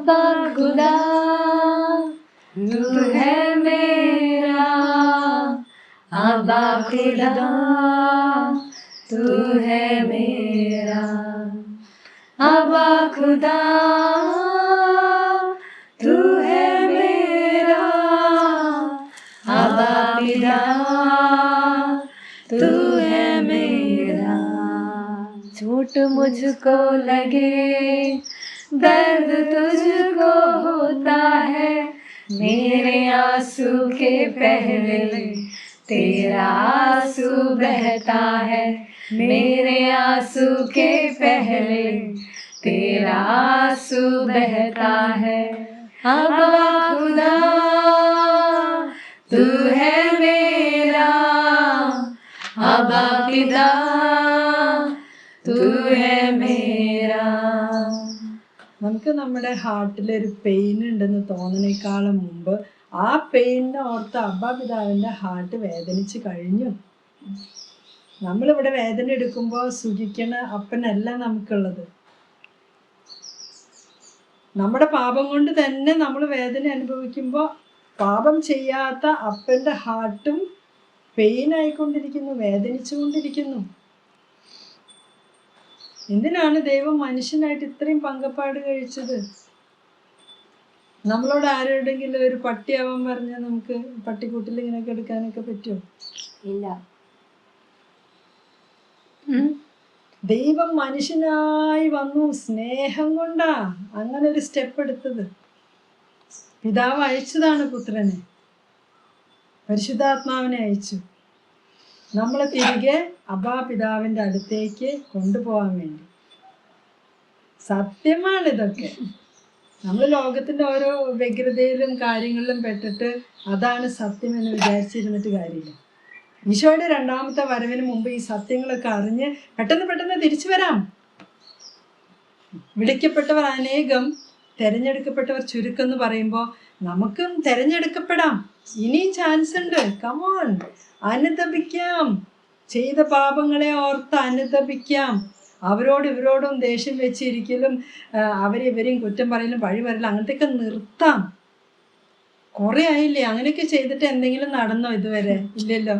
अब्बा खुदा तू है मेरा। अब्बा खुदा तू है मेरा। अब्बा खुदा तू है मेरा। अब्बा पिता तू है मेरा। झूठ मुझको लगे। दर्द तुझको होता है। मेरे आँसू के पहले तेरा आँसू बहता है। मेरे आँसू के पहले तेरा आँसू बहता है। अब खुदा, तू है मेरा। अब पिता നമുക്ക് നമ്മുടെ ഹാർട്ടിൽ ഒരു പെയിൻ ഉണ്ടെന്ന് തോന്നുന്നേക്കാളും മുമ്പ് ആ പെയിനിനെ ഓർത്ത് അബ്ബാപിതാവിന്റെ ഹാർട്ട് വേദനിച്ച് കഴിഞ്ഞു. നമ്മളിവിടെ വേദന എടുക്കുമ്പോൾ സുഖിക്കണ അപ്പനല്ല നമുക്കുള്ളത്. നമ്മുടെ പാപം കൊണ്ട് തന്നെ നമ്മൾ വേദന അനുഭവിക്കുമ്പോൾ പാപം ചെയ്യാത്ത അപ്പന്റെ ഹാർട്ടും പെയിൻ ആയിക്കൊണ്ടിരിക്കുന്നു വേദനിച്ചുകൊണ്ടിരിക്കുന്നു. എന്തിനാണ് ദൈവം മനുഷ്യനായിട്ട് ഇത്രയും പങ്കപ്പാട് കഴിച്ചത്? നമ്മളോട് ആരോടെങ്കിലും ഒരു പട്ടിയാവാൻ പറഞ്ഞാൽ നമുക്ക് പട്ടിക്കൂട്ടിൽ ഇങ്ങനെയൊക്കെ എടുക്കാനൊക്കെ പറ്റുമോ? ഇല്ല. ദൈവം മനുഷ്യനായി വന്നു സ്നേഹം കൊണ്ടാ അങ്ങനെ ഒരു സ്റ്റെപ്പ് എടുത്തത്. പിതാവ് അയച്ചതാണ് പുത്രനെ. പരിശുദ്ധാത്മാവിനെ അയച്ചു. നമ്മളെ തിരികെ അബാ പിതാവിന്റെ അടുത്തേക്ക് കൊണ്ടുപോകാൻ വേണ്ടി. സത്യമാണ് ഇതൊക്കെ നമ്മൾ ലോകത്തിന്റെ ഓരോ വ്യഗ്രതയിലും കാര്യങ്ങളിലും പെട്ടിട്ട് അതാണ് സത്യം എന്ന് വിചാരിച്ചിരുന്നിട്ട് കാര്യമില്ല. ഈശോയുടെ രണ്ടാമത്തെ വരവിന് മുമ്പ് ഈ സത്യങ്ങളൊക്കെ അറിഞ്ഞ് പെട്ടെന്ന് പെട്ടെന്ന് തിരിച്ചു വരാം. വിളിക്കപ്പെട്ടവർ അനേകം തെരഞ്ഞെടുക്കപ്പെട്ടവർ ചുരുക്കം എന്ന് പറയുമ്പോൾ നമുക്കും തെരഞ്ഞെടുക്കപ്പെടാം. ഇനിയും ചാൻസ് ഉണ്ട്. കമോൺ അനുതപിക്കാം. ചെയ്ത പാപങ്ങളെ ഓർത്ത് അനുതപിക്കാം. അവരോട് ഇവരോടും ദേഷ്യം വെച്ചിരിക്കലും അവരിവരെയും കുറ്റം പറയലും പഴി പറയലും അങ്ങനത്തെയൊക്കെ നിർത്താം. കുറേ ആയില്ലേ? അങ്ങനെയൊക്കെ ചെയ്തിട്ട് എന്തെങ്കിലും നടന്നോ ഇതുവരെ? ഇല്ലല്ലോ.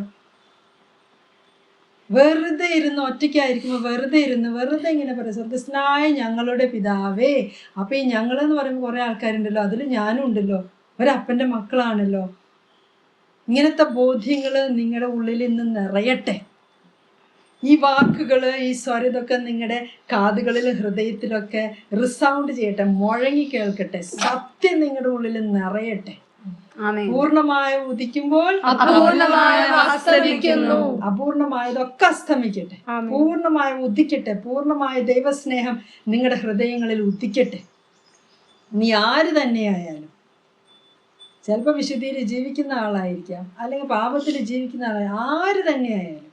വെറുതെ ഇരുന്ന് ഒറ്റയ്ക്കായിരിക്കുമ്പോൾ വെറുതെ ഇരുന്ന് വെറുതെ ഇങ്ങനെ പറയും സ്വർഗസ്നായ ഞങ്ങളുടെ പിതാവേ അപ്പം ഈ ഞങ്ങളെന്ന് പറയുമ്പോൾ കുറേ ആൾക്കാരുണ്ടല്ലോ അതിൽ ഞാനും ഉണ്ടല്ലോ ഒരപ്പന്റെ മക്കളാണല്ലോ. ഇങ്ങനത്തെ ബോധ്യങ്ങൾ നിങ്ങളുടെ ഉള്ളിൽ നിന്ന് നിറയട്ടെ. ഈ വാക്കുകൾ ഈ സ്വരതൊക്കെ നിങ്ങളുടെ കാതുകളിൽ ഹൃദയത്തിലൊക്കെ റിസൗണ്ട് ചെയ്യട്ടെ മുഴങ്ങി കേൾക്കട്ടെ സത്യം നിങ്ങളുടെ ഉള്ളിൽ നിറയട്ടെ. പൂർണമായ ഉദിക്കുമ്പോൾ. അപൂർണമായതൊക്കെ അസ്തമിക്കട്ടെ. പൂർണമായ ഉദിക്കട്ടെ. പൂർണമായ ദൈവസ്നേഹം നിങ്ങളുടെ ഹൃദയങ്ങളിൽ ഉദിക്കട്ടെ. നീ ആര് തന്നെയായാലും ചിലപ്പോൾ വിശുദ്ധിയിൽ ജീവിക്കുന്ന ആളായിരിക്കാം. അല്ലെങ്കിൽ പാപത്തിൽ ജീവിക്കുന്ന ആളായി. ആര് തന്നെയായാലും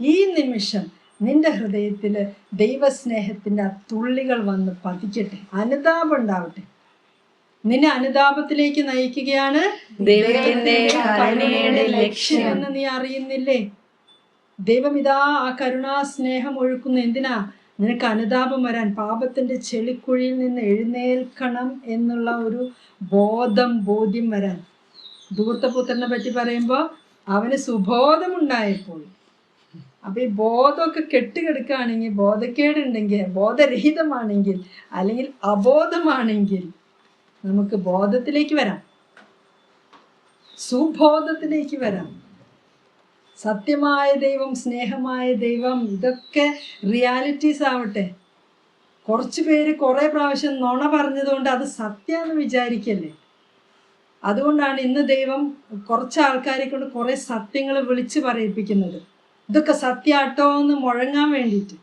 ഈ നിമിഷം നിന്റെ ഹൃദയത്തിൽ ദൈവസ്നേഹത്തിന്റെ ആ തുള്ളികൾ വന്ന് പതിക്കട്ടെ. അനുതാപം ഉണ്ടാവട്ടെ. നിന്നെ അനുതാപത്തിലേക്ക് നയിക്കുകയാണ്. ലക്ഷ്യം. എന്ന് നീ അറിയുന്നില്ലേ? ദൈവം ഇതാ ആ കരുണാസ്നേഹം ഒഴുക്കുന്ന. എന്തിനാ? നിനക്ക് അനുതാപം വരാൻ പാപത്തിന്റെ ചെളിക്കുഴിയിൽ നിന്ന് എഴുന്നേൽക്കണം എന്നുള്ള ഒരു ബോധം ബോധ്യം വരാൻ. ദൂർത്തപുത്രനെ പറ്റി പറയുമ്പോൾ അവന് സുബോധമുണ്ടായപ്പോൾ. അപ്പൊ ഈ ബോധമൊക്കെ കെട്ടുകിടക്കുകയാണെങ്കിൽ ബോധക്കേടുണ്ടെങ്കിൽ ബോധരഹിതമാണെങ്കിൽ അല്ലെങ്കിൽ അബോധമാണെങ്കിൽ നമുക്ക് ബോധത്തിലേക്ക് വരാം. സുബോധത്തിലേക്ക് വരാം. സത്യമായ ദൈവം സ്നേഹമായ ദൈവം ഇതൊക്കെ റിയാലിറ്റീസ് ആവട്ടെ. കുറച്ച് പേര് കുറേ പ്രാവശ്യം നുണ പറഞ്ഞതുകൊണ്ട് അത് സത്യമെന്ന് വിചാരിക്കല്ലേ? അതുകൊണ്ടാണ് ഇന്ന് ദൈവം കുറച്ച് ആൾക്കാരെ കൊണ്ട് കുറേ സത്യങ്ങൾ വിളിച്ച് പറയിപ്പിക്കുന്നത്. ഇതൊക്കെ സത്യാട്ടോ എന്ന് മുഴങ്ങാൻ വേണ്ടിയിട്ട്.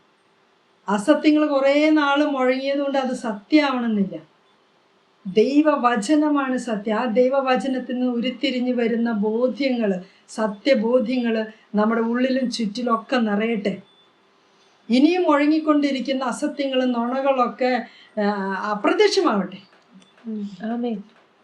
അസത്യങ്ങൾ കുറേ നാൾ മുഴങ്ങിയത് കൊണ്ട് അത് സത്യമാവണമെന്നില്ല ദൈവവചനമാണ് സത്യം. ആ ദൈവവചനത്തിൽ നിന്ന് ഉരുത്തിരിഞ്ഞ് വരുന്ന ബോധ്യങ്ങൾ സത്യബോധ്യങ്ങൾ നമ്മുടെ ഉള്ളിലും ചുറ്റിലും ഒക്കെ നിറയട്ടെ. ഇനിയും ഒഴുങ്ങിക്കൊണ്ടിരിക്കുന്ന അസത്യങ്ങളും നുണകളൊക്കെ അപ്രത്യക്ഷമാവട്ടെ. ആമേൻ.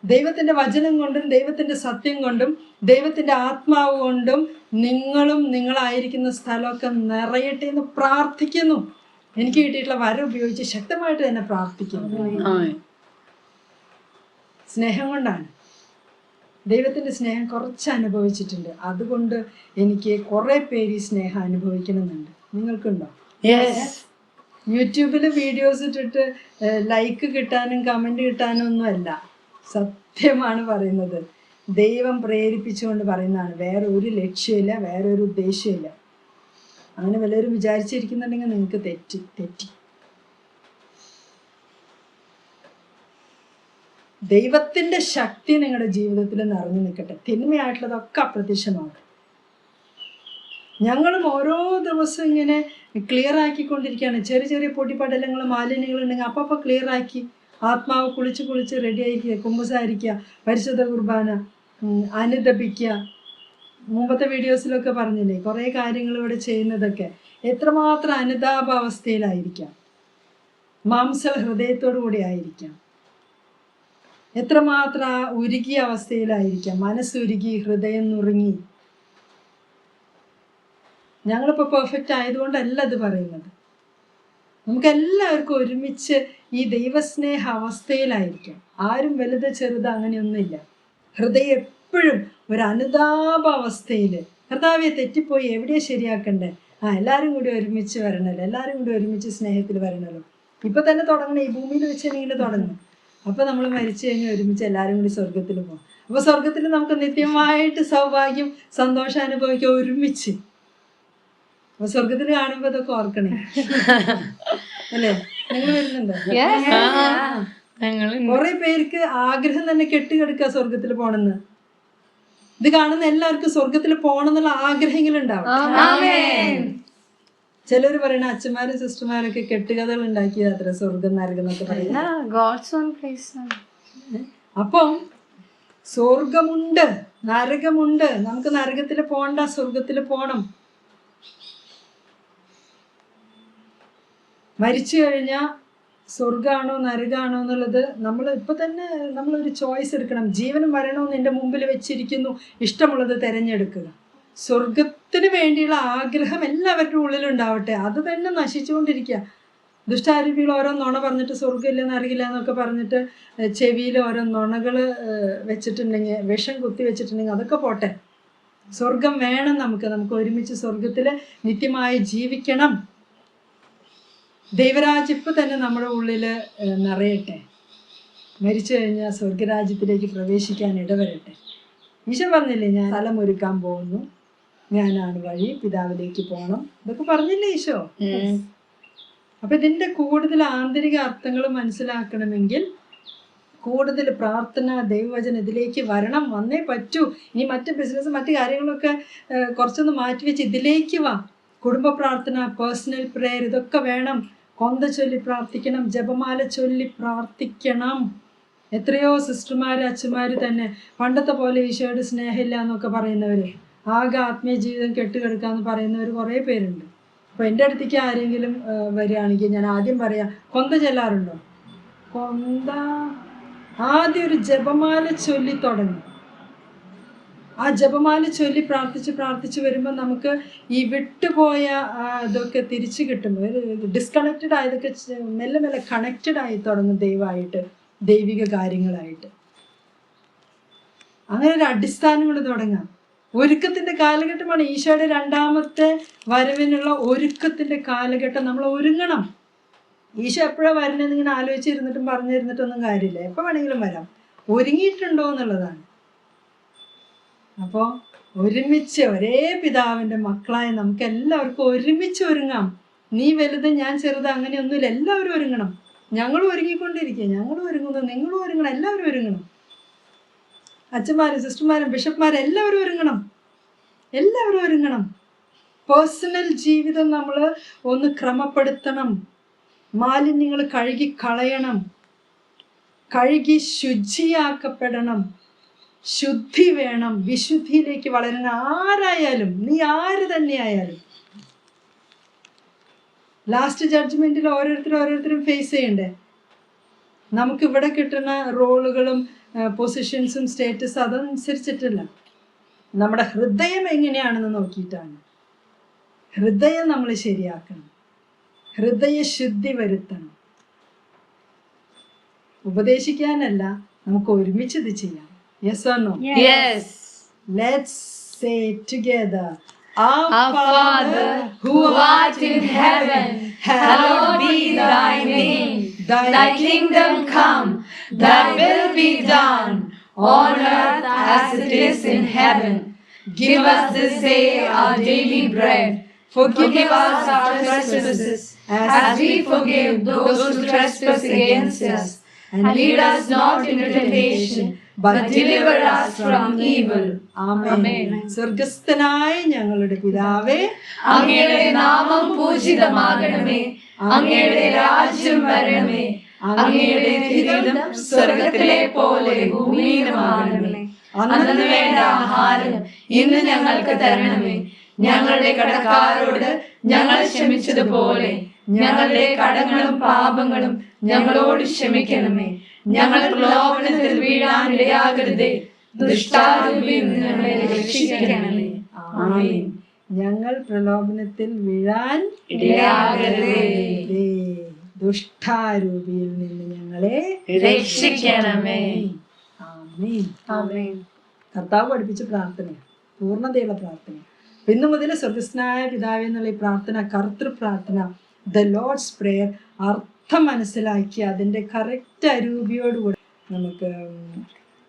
ദൈവത്തിന്റെ വചനം കൊണ്ടും ദൈവത്തിന്റെ സത്യം കൊണ്ടും ദൈവത്തിന്റെ ആത്മാവ് കൊണ്ടും നിങ്ങളും നിങ്ങളായിരിക്കുന്ന സ്ഥലമൊക്കെ നിറയട്ടെ എന്ന് പ്രാർത്ഥിക്കുന്നു. എനിക്ക് കിട്ടിയിട്ടുള്ള വരം ഉപയോഗിച്ച് ശക്തമായിട്ട് തന്നെ പ്രാർത്ഥിക്കുന്നു. സ്നേഹം കൊണ്ടാണ്. ദൈവത്തിന്റെ സ്നേഹം കുറച്ച് അനുഭവിച്ചിട്ടുണ്ട്. അതുകൊണ്ട് എനിക്ക് കുറേ പേര് ഈ സ്നേഹം അനുഭവിക്കണമെന്നുണ്ട്. നിങ്ങൾക്കുണ്ടോ? യൂട്യൂബിൽ വീഡിയോസ് ഇട്ടിട്ട് ലൈക്ക് കിട്ടാനും കമന്റ് കിട്ടാനും ഒന്നുമല്ല സത്യമാണ് പറയുന്നത്. ദൈവം പ്രേരിപ്പിച്ചുകൊണ്ട് പറയുന്നതാണ്. വേറെ ഒരു ലക്ഷ്യമില്ല വേറെ ഒരു ഉദ്ദേശമില്ല. അങ്ങനെ വല്ലവരും വിചാരിച്ചിരിക്കുന്നുണ്ടെങ്കിൽ നിങ്ങൾക്ക് തെറ്റി തെറ്റി. ദൈവത്തിന്റെ ശക്തി നിങ്ങളുടെ ജീവിതത്തിൽ നിറഞ്ഞു നിൽക്കട്ടെ. തിന്മയായിട്ടുള്ളതൊക്കെ അപ്രത്യക്ഷമാകട്ടെ. ഞങ്ങളും ഓരോ ദിവസവും ഇങ്ങനെ ക്ലിയർ ആക്കിക്കൊണ്ടിരിക്കുകയാണ്. ചെറിയ ചെറിയ പൊടിപടലങ്ങൾ മാലിന്യങ്ങൾ ഉണ്ടെങ്കിൽ അപ്പം അപ്പം ക്ലിയർ ആക്കി ആത്മാവ് കുളിച്ച് കുളിച്ച് റെഡി ആയിരിക്കുക കുമ്പസാരിക്കുക പരിശുദ്ധ കുർബാന അനുദപിക്കുക. മുമ്പത്തെ വീഡിയോസിലൊക്കെ പറഞ്ഞില്ലേ കുറേ കാര്യങ്ങൾ ഇവിടെ ചെയ്യുന്നതൊക്കെ എത്രമാത്രം അനുതാപാവസ്ഥയിലായിരിക്കാം മാംസൽ ഹൃദയത്തോടു കൂടി ആയിരിക്കാം. എത്രമാത്രം ആ ഉരുകിയ അവസ്ഥയിലായിരിക്കാം. മനസ്സുരുകി ഹൃദയം നുറുങ്ങി. ഞങ്ങളിപ്പോൾ പെർഫെക്റ്റ് ആയതുകൊണ്ടല്ല അത് പറയുന്നത്. നമുക്ക് എല്ലാവർക്കും ഒരുമിച്ച് ഈ ദൈവസ്നേഹ അവസ്ഥയിലായിരിക്കാം. ആരും വലുത് ചെറുത് അങ്ങനെയൊന്നുമില്ല. ഹൃദയം എപ്പോഴും ഒരു അനുതാപ അവസ്ഥയിൽ കർത്താവെ തെറ്റിപ്പോയി എവിടെയാ ശരിയാക്കണ്ടേ? ആ എല്ലാവരും കൂടി ഒരുമിച്ച് വരണല്ലോ. എല്ലാവരും കൂടി ഒരുമിച്ച് സ്നേഹത്തിൽ വരണല്ലോ. ഇപ്പൊ തന്നെ തുടങ്ങണം. ഈ ഭൂമിയിൽ വെച്ച് തന്നെ തുടങ്ങണം. അപ്പൊ നമ്മൾ മരിച്ചു കഴിഞ്ഞ് ഒരുമിച്ച് എല്ലാവരും കൂടി സ്വർഗത്തിൽ പോകും അപ്പൊ സ്വർഗത്തിൽ നമുക്ക് നിത്യമായിട്ട് സൗഭാഗ്യം സന്തോഷം അനുഭവിക്കുക ഒരുമിച്ച്. അപ്പൊ സ്വർഗത്തിൽ കാണുമ്പോ ഇതൊക്കെ ഓർക്കണേ. അല്ലേ? നിങ്ങൾ വരുന്നുണ്ടോ? കുറെ പേർക്ക് ആഗ്രഹം തന്നെ കെട്ടിക്കെടുക്കുക സ്വർഗത്തിൽ പോണെന്ന്. ഇത് കാണുന്ന എല്ലാവർക്കും സ്വർഗത്തിൽ പോകണം എന്നുള്ള ആഗ്രഹങ്ങൾ ഉണ്ടാവും ചിലർ പറയണ അച്ഛന്മാരും സിസ്റ്റർമാരൊക്കെ കെട്ടുകഥകൾ ഉണ്ടാക്കിയത് അത്ര സ്വർഗം നരകം എന്നൊക്കെ പറയുന്നത്. ഗോഡ്സ് ഓൺ പ്ലേസ് അപ്പം സ്വർഗമുണ്ട് നരകമുണ്ട്. നമുക്ക് നരകത്തിൽ പോണ്ട സ്വർഗത്തിൽ പോണം. മരിച്ചു കഴിഞ്ഞാൽ സ്വർഗാണോ നരകാണോ എന്നുള്ളത് നമ്മൾ ഇപ്പൊ തന്നെ നമ്മളൊരു ചോയ്സ് എടുക്കണം. ജീവനും മരണവും നിന്റെ മുമ്പിൽ വെച്ചിരിക്കുന്നു. ഇഷ്ടമുള്ളത് തിരഞ്ഞെടുക്കുക. സ്വർഗത്തിന് വേണ്ടിയുള്ള ആഗ്രഹം എല്ലാവരുടെ ഉള്ളിലുണ്ടാവട്ടെ. അത് തന്നെ നശിച്ചുകൊണ്ടിരിക്കുക. ദുഷ്ടാരൂപികൾ ഓരോ നുണ പറഞ്ഞിട്ട് സ്വർഗമില്ല അറിയില്ല എന്നൊക്കെ പറഞ്ഞിട്ട് ചെവിയിൽ ഓരോ നുണകൾ വെച്ചിട്ടുണ്ടെങ്കിൽ വിഷം കുത്തി വെച്ചിട്ടുണ്ടെങ്കിൽ അതൊക്കെ പോട്ടെ. സ്വർഗം വേണം നമുക്ക്. നമുക്ക് ഒരുമിച്ച് സ്വർഗത്തിൽ നിത്യമായി ജീവിക്കണം. ദൈവരാജ്യപ്പ് തന്നെ നമ്മുടെ ഉള്ളിൽ നിറയട്ടെ. മരിച്ചു കഴിഞ്ഞാൽ സ്വർഗരാജ്യത്തിലേക്ക് പ്രവേശിക്കാൻ ഇടവരട്ടെ. ഈശോ പറഞ്ഞില്ലേ ഞാൻ സ്ഥലം ഒരുക്കാൻ പോകുന്നു. ഞാനാണ് വഴി പിതാവിലേക്ക് പോകണം ഇതൊക്കെ പറഞ്ഞില്ലേ ഈശോ? അപ്പൊ ഇതിന്റെ കൂടുതൽ ആന്തരിക അർത്ഥങ്ങൾ മനസ്സിലാക്കണമെങ്കിൽ കൂടുതൽ പ്രാർത്ഥന ദൈവവചനം ഇതിലേക്ക് വരണം. വന്നേ പറ്റൂ. ഇനി മറ്റ് ബിസിനസ് മറ്റ് കാര്യങ്ങളൊക്കെ കുറച്ചൊന്ന് മാറ്റിവെച്ച് ഇതിലേക്ക് വാ. കുടുംബ പ്രാർത്ഥന പേഴ്സണൽ പ്രെയർ ഇതൊക്കെ വേണം. കൊന്ത ചൊല്ലി പ്രാർത്ഥിക്കണം ജപമാല ചൊല്ലി പ്രാർത്ഥിക്കണം. എത്രയോ സിസ്റ്റർമാർ അച്ഛന്മാർ തന്നെ പണ്ടത്തെ പോലെ ഈശോയുടെ സ്നേഹമില്ല എന്നൊക്കെ പറയുന്നവർ ആകെ ആത്മീയ ജീവിതം കെട്ടുകിടക്കാന്ന് പറയുന്നവർ കുറേ പേരുണ്ട്. അപ്പോൾ എന്റെ അടുത്തേക്ക് ആരെങ്കിലും വരികയാണെങ്കിൽ ഞാൻ ആദ്യം പറയാം കൊന്ത ചെല്ലാറുണ്ടോ? കൊന്ത? ആദ്യം ഒരു ജപമാല ചൊല്ലി തുടങ്ങി. ആ ജപമാല ചൊല്ലി പ്രാർത്ഥിച്ച് പ്രാർത്ഥിച്ച് വരുമ്പോൾ നമുക്ക് ഈ വിട്ടുപോയ ഇതൊക്കെ തിരിച്ചു കിട്ടും. ഡിസ്കണക്റ്റഡ് ആയതൊക്കെ മെല്ലെ മെല്ലെ കണക്റ്റഡ് ആയി തുടങ്ങും ദൈവമായിട്ട് ദൈവിക കാര്യങ്ങളായിട്ട്. അങ്ങനെ ഒരു അടിസ്ഥാനം കൊണ്ട് തുടങ്ങാം. ഒരുക്കത്തിന്റെ കാലഘട്ടമാണ് ഈശോയുടെ രണ്ടാമത്തെ വരവിനുള്ള ഒരുക്കത്തിന്റെ കാലഘട്ടം. നമ്മൾ ഒരുങ്ങണം. ഈശോ എപ്പോഴാ വരണെന്ന് ഇങ്ങനെ ആലോചിച്ചിരുന്നിട്ടും പറഞ്ഞിരുന്നിട്ടൊന്നും കാര്യമില്ല. എപ്പോൾ വേണമെങ്കിലും വരാം. ഒരുങ്ങിയിട്ടുണ്ടോ എന്നുള്ളതാണ്. അപ്പോൾ ഒരുമിച്ച് ഒരേ പിതാവിന്റെ മക്കളായ നമുക്ക് എല്ലാവർക്കും ഒരുമിച്ച് ഒരുങ്ങാം. നീ വലുത് ഞാൻ ചെറുത് അങ്ങനെയൊന്നുമില്ല. എല്ലാവരും ഒരുങ്ങണം. ഞങ്ങളും ഒരുങ്ങിക്കൊണ്ടിരിക്കുക. ഞങ്ങളും ഒരുങ്ങുന്നു. നിങ്ങളും ഒരുങ്ങണം. എല്ലാവരും ഒരുങ്ങണം. അച്ഛന്മാരും സിസ്റ്റർമാരും ബിഷപ്പ്മാരും എല്ലാവരും ഒരുങ്ങണം. എല്ലാവരും ഒരുങ്ങണം. പേഴ്സണൽ ജീവിതം നമ്മൾ ഒന്ന് ക്രമപ്പെടുത്തണം. മാലിന്യങ്ങൾ കഴുകി കളയണം. കഴുകി ശുചിയാക്കപ്പെടണം. ശുദ്ധി വേണം. വിശുദ്ധിയിലേക്ക് വളരണം ആരായാലും നീ ആര് തന്നെയായാലും. ലാസ്റ്റ് ജഡ്ജ്മെന്റിൽ ഓരോരുത്തരും ഓരോരുത്തരും ഫേസ് ചെയ്യണ്ടേ? നമുക്ക് ഇവിടെ കിട്ടുന്ന റോളുകളും പൊസിഷൻസും സ്റ്റേറ്റസ് അതനുസരിച്ചിട്ടില്ല. നമ്മുടെ ഹൃദയം എങ്ങനെയാണെന്ന് നോക്കിയിട്ടാണ്. ഹൃദയം നമ്മൾ ശരിയാക്കണം. ഹൃദയ ശുദ്ധി വരുത്തണം. ഉപദേശിക്കാനല്ല നമുക്ക് ഒരുമിച്ച് ഇത് ചെയ്യാം. യെസ് ആണോ. Let's say together Our Father, who art in heaven, hallowed be thy name. Thy kingdom come, thy will be done, on earth as it is in heaven. Give us this day our daily bread. Forgive us our trespasses, as we forgive those who trespass against us. And lead us not into temptation, but deliver us from evil. Amen. സ്വർഗസ്ഥനായ ഞങ്ങളുടെ പിതാവേ അങ്ങയുടെ നാമം പൂജിതമാകണമേ അങ്ങയുടെ രാജ്യം വരണമേ. അങ്ങയുടെ ഹിതം സ്വർഗത്തിലെ പോലെ ഭൂമിയിലുമാകണമേ. അന്നു വേണ്ട ആഹാരം ഇന്ന് ഞങ്ങൾക്ക് തരണമേ. ഞങ്ങളുടെ കടക്കാരോട് ഞങ്ങൾ ക്ഷമിച്ചതുപോലെ ഞങ്ങളുടെ കടങ്ങളും പാപങ്ങളും ഞങ്ങളോട് ക്ഷമിക്കണമേ. ഞങ്ങൾ ലോകത്തിൽ വീഴാനിടയാകരുതേ. ഇടയാകരുതേ നിന്ന് ഞങ്ങളെ രക്ഷിക്കണമേ. ആമേൻ. ഞങ്ങൾ പ്രലോഭനത്തിൽ വീഴാൻ ഇടയാകരുതേ. ദുഷ്ടാരൂപിയിൽ നിന്ന് ഞങ്ങളെ രക്ഷിക്കണമേ. കർത്താവ് പഠിപ്പിച്ച പ്രാർത്ഥന പൂർണതയുള്ള പ്രാർത്ഥന. ഇന്നു മുതൽ സ്വർഗസ്നായ പിതാവേ എന്നുള്ള ഈ പ്രാർത്ഥന കർത്തൃ പ്രാർത്ഥന ദ ലോഡ്സ് പ്രേയർ അർത്ഥം മനസ്സിലാക്കി അതിന്റെ കറക്റ്റ് അരൂപിയോടുകൂടി നമുക്ക്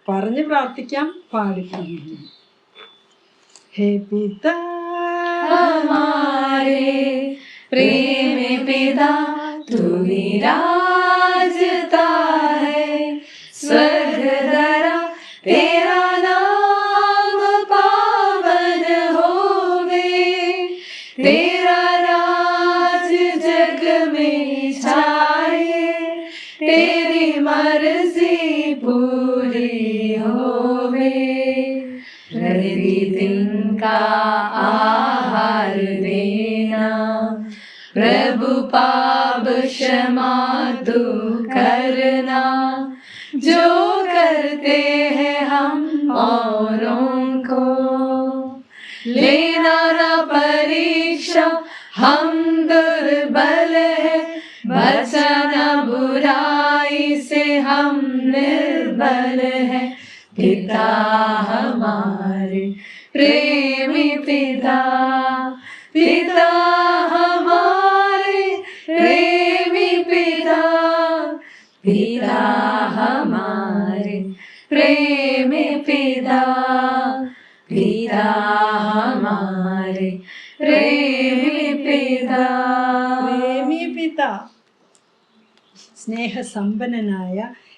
പറഞ്ഞ് പ്രാർത്ഥിക്കാം പാടിക്കാം ഹേ പിതാ हमारे। प्रेम पिता, तू विराजता है। स्वर्ग धरा तेरा नाम पावन होवे। तेरा राज जग में छाए। तेरी मर्ज़ी पूरी होवे। प्रतिदिन का आहार पाप क्षमा तू करना। जो करते हैं हम औरों को, लेना ना परीक्षा, हम दुर्बल है। बचना बुराई से हम निर्बल है। पिता हमारे, प्रेमी पिता पिता प्रेमी पिता पिता हमारे प्रेमी पिता പ്രേമി പിത സ്നേഹസമ്പന്നനായ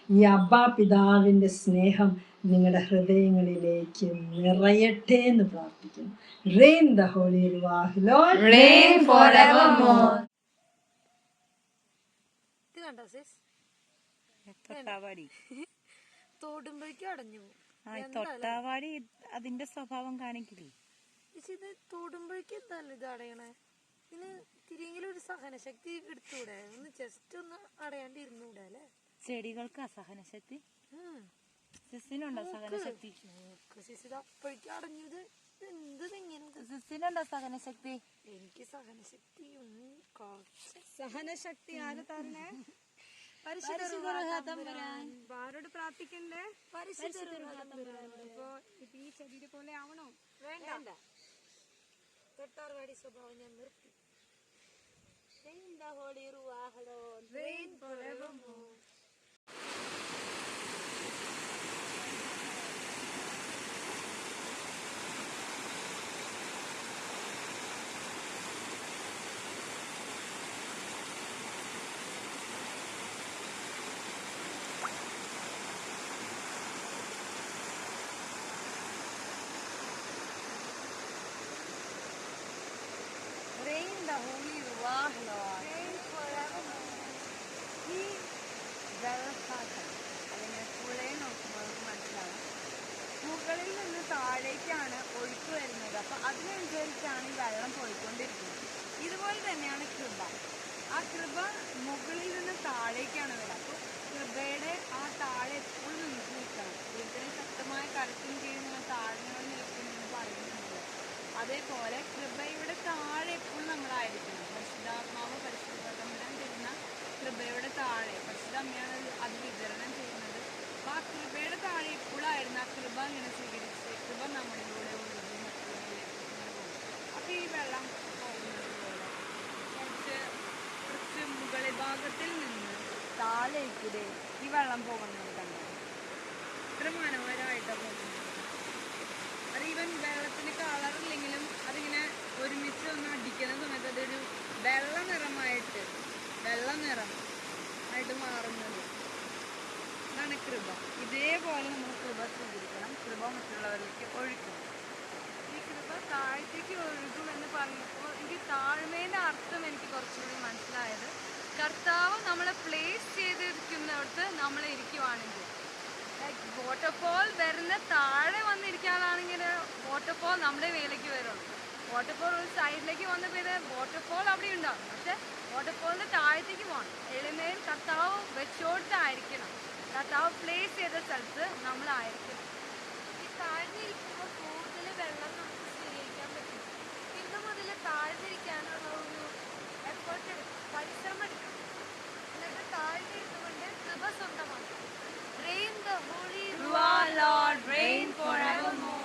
ഈ അബ്ബാ പിതാവിൻ്റെ സ്നേഹം നിങ്ങളുടെ ഹൃദയങ്ങളിലേക്ക് നിറയട്ടെ എന്ന് പ്രാർത്ഥിക്കുന്നു rain the holy വിവാഹിലോ Reign forevermore. ഇത് കണ്ടോ സിസ് തൊട്ടാവാടി തോടുമ്പോഴേക്കും അടഞ്ഞു പോകും. തൊട്ടാവാടി അതിന്റെ സ്വഭാവം കാണിക്കില്ലേ? പക്ഷെ ഇത് തോടുമ്പോഴേക്കും എന്തായാലും ഇത് അടയണേ? ഇതിന് തിരിയെങ്കിലും ഒരു സഹനശക്തി എടുത്തൂടെ ഒന്ന് ജസ്റ്റ് ഒന്ന് അടയാണ്ട് ഇരുന്നൂടെ അല്ലെ? ചെടികൾക്ക് അസഹനശക്തി. സിസിനുണ്ടോ സഹനശക്തി? നോക്ക് സിസ് ഇത് അപ്പോഴേക്കും അടഞ്ഞത് സിസിനുണ്ടോ സഹനശക്തി? എനിക്ക് സഹനശക്തി സഹനശക്തി ആര് തരണേ? ആരോട് പ്രാർത്ഥിക്കണ്ടേ. ഇപ്പൊ ഈ ചെടിയുടെ പോലെ ആവണോ? വേണ്ട. തൊട്ടാർവാടി സ്വഭാവം ഞാൻ നിർത്തി. Rain forevermore. Rain the Ruach Lord. ഈ വെള്ളച്ചാട്ടം അല്ലെങ്കിൽ പുഴയെ നോക്കുമ്പോൾ മനസ്സിലാവും മുകളിൽ നിന്ന് താഴേക്കാണ് ഒഴുക്ക് വരുന്നത്. അപ്പൊ അതിനനുസരിച്ചാണ് ഈ വെള്ളം പോയിക്കൊണ്ടിരിക്കുന്നത്. ഇതുപോലെ തന്നെയാണ് കൃപ. ആ കൃപ മുകളിൽ നിന്ന് താഴേക്കാണ് വരിക അപ്പോൾ കൃപയുടെ ആ താഴെ എപ്പോഴും നിൽക്കി നിൽക്കണം. ഇതിന് ശക്തമായ കരത്തിൽ കീഴിൽ നിന്ന് നിൽക്കുന്നു നിൽക്കുമെന്ന് പറയുന്നുണ്ട്. അതേപോലെ കൃപയുടെ താഴെ എപ്പോഴും നമ്മളായിരിക്കണം. പരിശുദ്ധാത്മാവ് പരിശുദ്ധ തമ്പുരാൻ തരുന്ന കൃപയുടെ താഴെ പരിശുദ്ധ അമ്മയാണ് അത് വിതരണം ചെയ്യുന്നത്. അപ്പൊ ആ കൃപയുടെ താഴെ ഇപ്പോഴായിരുന്നു ആ കൃപ ഇങ്ങനെ സ്വീകരിച്ച് കൃപ നമ്മളിലൂടെ ഒഴുകി അപ്പോൾ ഈ വെള്ളം പോകുന്നത് പോലെ കുറച്ച് കുറച്ച് മുകളിൽ ഭാഗത്തിൽ നിന്ന് താഴേക്കിടെ ഈ വെള്ളം പോകുന്നത് കണ്ടോ? ഇത്ര മനോഹരമായിട്ടാണ് പോകുന്നത്. നമ്മുടെ വേലയ്ക്ക് വരുള്ളൂ. വാട്ടർഫോൾ ഒരു സൈഡിലേക്ക് വന്ന് വാട്ടർഫോൾ അവിടെ ഉണ്ടാവും. പക്ഷെ വാട്ടർഫോളിന്റെ താഴത്തേക്ക് പോകണം. എളിമയിൽ കർത്താവ് വെച്ചോടത്തായിരിക്കണം. കർത്താവ് പ്ലേസ് ചെയ്ത സ്ഥലത്ത് നമ്മളായിരിക്കണം. ഈ താഴ്ന്നു ഇരിക്കുമ്പോൾ കൂടുതൽ വെള്ളം നമുക്ക് സ്വീകരിക്കാൻ പറ്റും. പിന്നെ മുതൽ താഴ്ന്നിരിക്കാനുള്ള ഒരു എഫേർട്ട് എടുക്കും. പരിശ്രമം എടുക്കും. എന്നിട്ട് താഴ്ന്നിരുന്നുകൊണ്ട് കൃപ സ്വന്തമാക്കും. Rain the Holy Ruah, Lord, rain forevermore.